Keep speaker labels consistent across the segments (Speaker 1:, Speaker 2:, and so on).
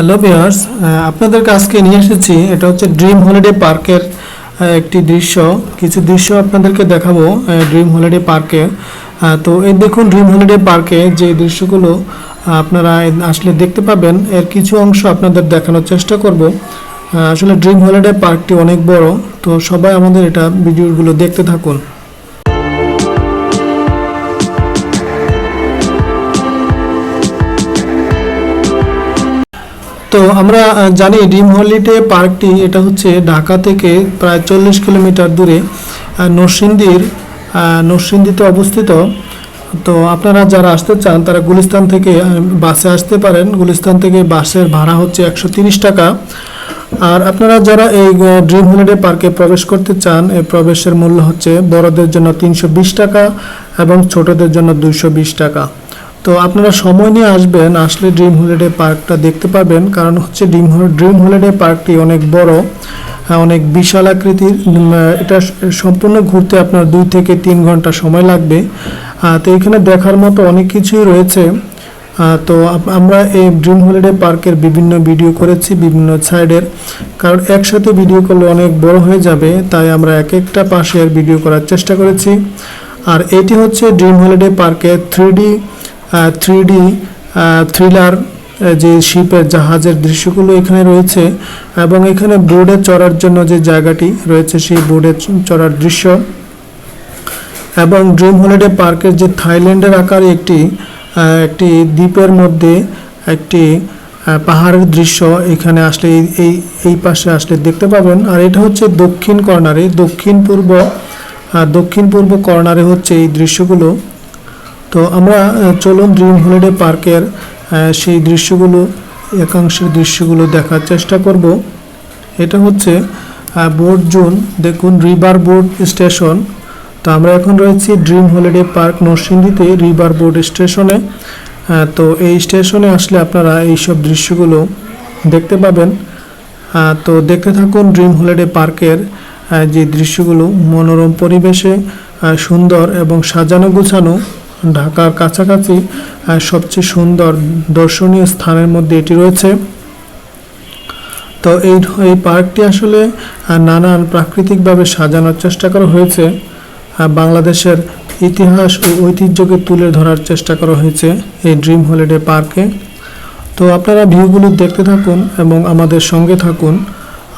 Speaker 1: Hello viewers আপনাদের কাছকে নিয়ে এসেছি, এটা হচ্ছে ড্রিম হলিডে পার্কের একটি দৃশ্য। কিছু দৃশ্য আপনাদেরকে দেখাবো ড্রিম হলিডে পার্কে তো এই দেখুন ড্রিম হলিডে পার্কে যে দৃশ্যগুলো আপনারা আসলে দেখতে পাবেন, এর কিছু অংশ আপনাদের দেখানোর চেষ্টা করব। আসলে ড্রিম হলিডে পার্কটি অনেক বড়, তো সবাই আমাদের এটা ভিডিওগুলো দেখতে থাকুন। তো আমরা জানি ড্রিম হলিডে পার্কটি, এটা হচ্ছে ঢাকা থেকে প্রায় চল্লিশ কিলোমিটার দূরে নরসিংদীর নরসিংদীতে অবস্থিত। তো আপনারা যারা আসতে চান, তারা গুলিস্তান থেকে বাসে আসতে পারেন। গুলিস্তান থেকে বাসের ভাড়া হচ্ছে একশো টাকা। আর আপনারা যারা এই ড্রিম হলিডে পার্কে প্রবেশ করতে চান, এই প্রবেশের মূল্য হচ্ছে বড়দের জন্য তিনশো বিশ টাকা এবং ছোটদের জন্য দুইশো বিশ টাকা। তো আপনারা সময় নিয়ে আসবেন আসলে ড্রিম হলিডে পার্কটা দেখতে পাবেন। কারণ হচ্ছে ড্রিম ড্রিম হলিডে পার্কটি অনেক বড় হ্যাঁ, অনেক বিশাল আকৃতির এটা সম্পূর্ণ ঘুরতে আপনার দুই থেকে তিন ঘণ্টা সময় লাগবে। তো এখানে দেখার মতো অনেক কিছুই রয়েছে। তো আমরা এই ড্রিম হলিডে পার্কের বিভিন্ন ভিডিও করেছি বিভিন্ন সাইডের কারণ একসাথে ভিডিও করলে অনেক বড় হয়ে যাবে তাই আমরা এক একটা পাশের ভিডিও করার চেষ্টা করেছি। আর এটি হচ্ছে ড্রিম হলিডে পার্কের থ্রি থ্রি ডি থ্রিলার যে শিপের জাহাজের দৃশ্যগুলো এখানে রয়েছে, এবং এখানে বোর্ডে চড়ার জন্য যে জায়গাটি রয়েছে, সেই বোর্ডে চড়ার দৃশ্য। এবং ড্রিম হলিডে পার্কের যে থাইল্যান্ডের আকারে একটি একটি দ্বীপের মধ্যে একটি পাহাড়ের দৃশ্য এখানে আসলে এই এই পাশে আসলে দেখতে পাবেন। আর এটা হচ্ছে দক্ষিণ কর্নারে, দক্ষিণ পূর্ব দক্ষিণ পূর্ব কর্নারে হচ্ছে এই দৃশ্যগুলো। তো আমরা চলুন ড্রিম হলিডে পার্কের সেই দৃশ্যগুলো, একাংশের দৃশ্যগুলো দেখার চেষ্টা করব। এটা হচ্ছে বোর্ড জোন, দেখুন, রিভার বোর্ড স্টেশন। তো আমরা এখন রয়েছি ড্রিম হলিডে পার্ক নরসিংদীতে, রিভার বোর্ড স্টেশনে। তো এই স্টেশনে আসলে আপনারা এইসব দৃশ্যগুলো দেখতে পাবেন। তো দেখতে থাকুন ড্রিম হলিডে পার্কের যে দৃশ্যগুলো, মনোরম পরিবেশে সুন্দর এবং সাজানো গোছানো ঢাকার কাছাকাছি সবচেয়ে সুন্দর দর্শনীয় স্থানের মধ্যে এটি রয়েছে। তো এই এই পার্কটি আসলে নানান প্রাকৃতিকভাবে সাজানোর চেষ্টা করা হয়েছে। বাংলাদেশের ইতিহাস ও ঐতিহ্যকে তুলে ধরার চেষ্টা করা হয়েছে এই ড্রিম হলিডে পার্কে। তো আপনারা ভিউগুলো দেখতে থাকুন এবং আমাদের সঙ্গে থাকুন।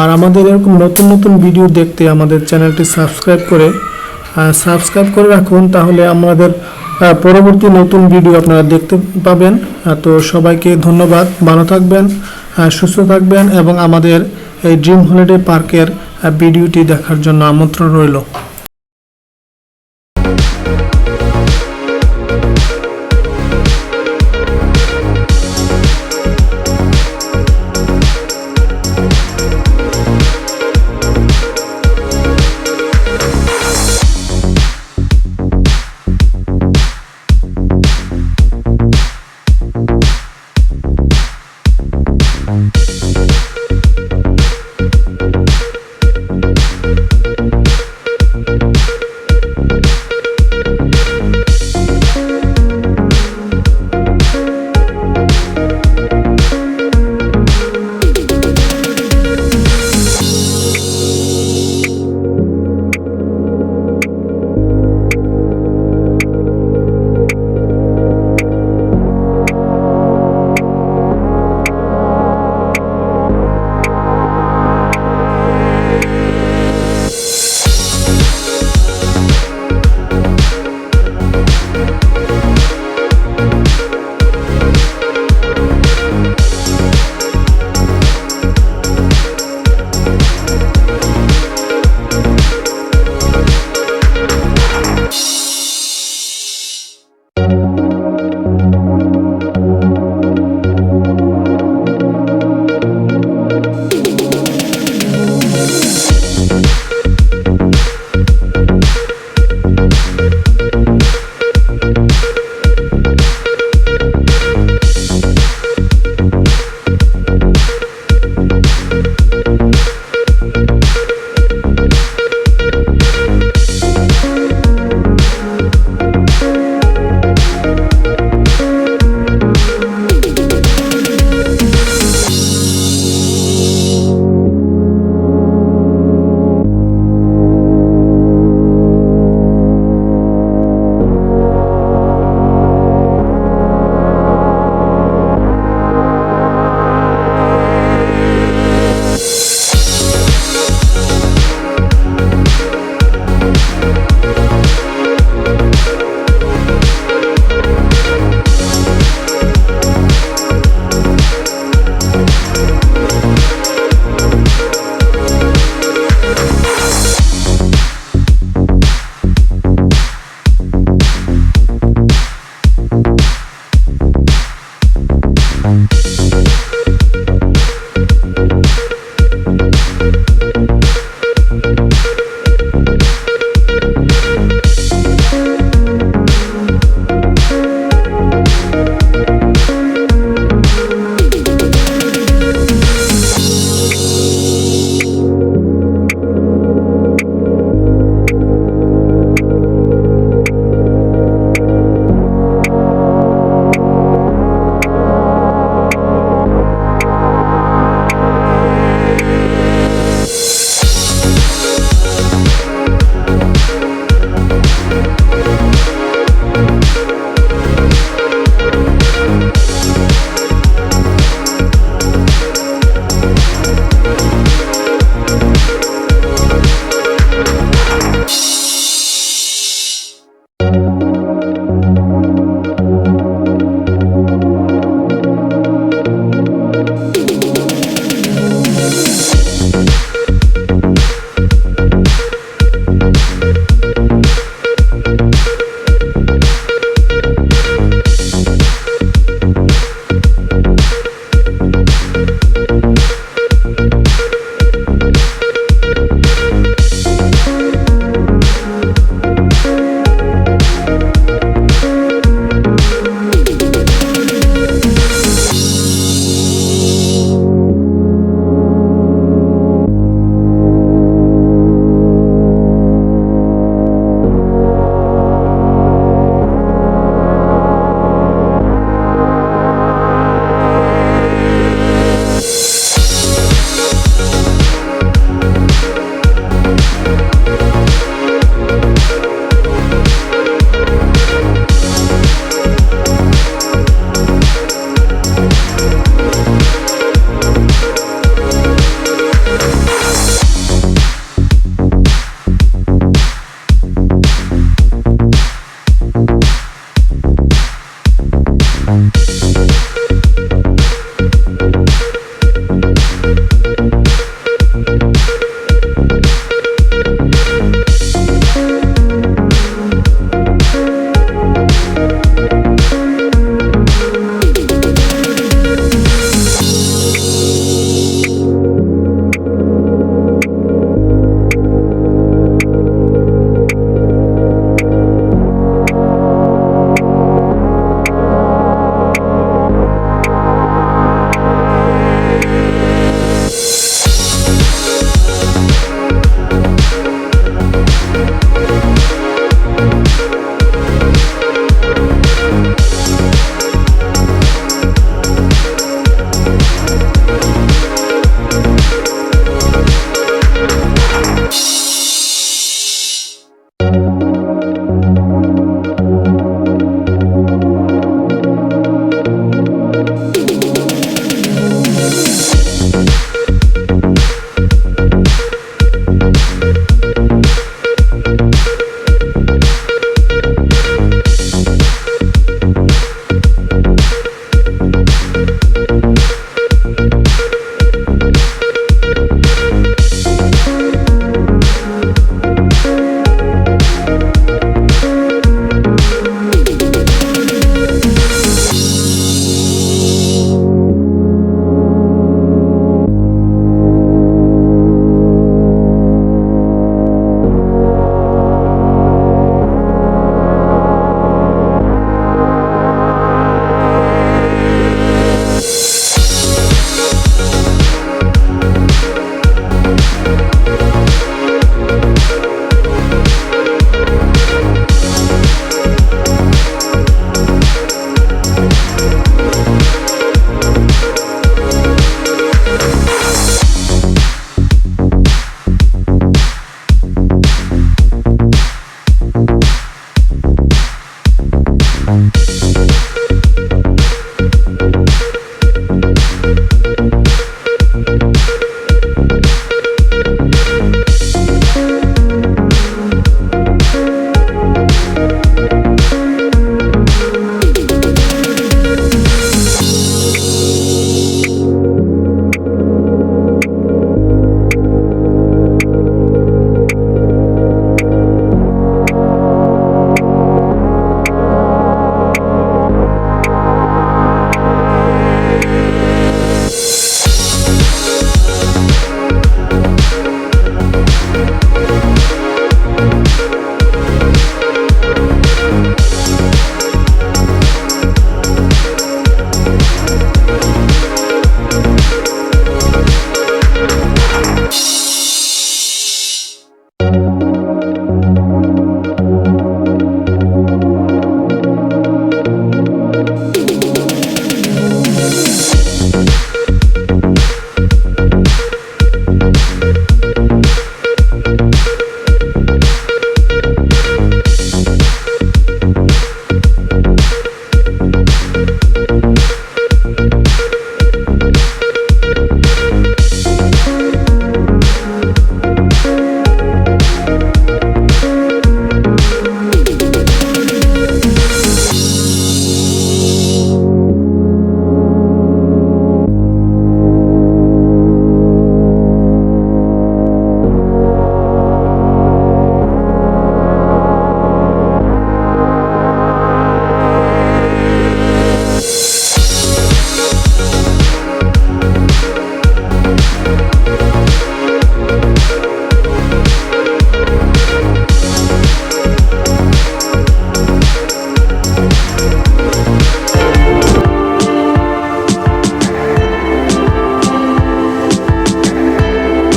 Speaker 1: আর আমাদের এরকম নতুন নতুন ভিডিও দেখতে আমাদের চ্যানেলটি সাবস্ক্রাইব করে সাবস্ক্রাইব করে রাখুন, তাহলে আমাদের পরবর্তী নতুন ভিডিও আপনারা দেখতে পাবেন। তো সবাইকে ধন্যবাদ। ভালো থাকবেন সুস্থ থাকবেন এবং আমাদের এই ড্রিম হলিডে পার্কের ভিডিওটি দেখার জন্য আমন্ত্রণ রইল।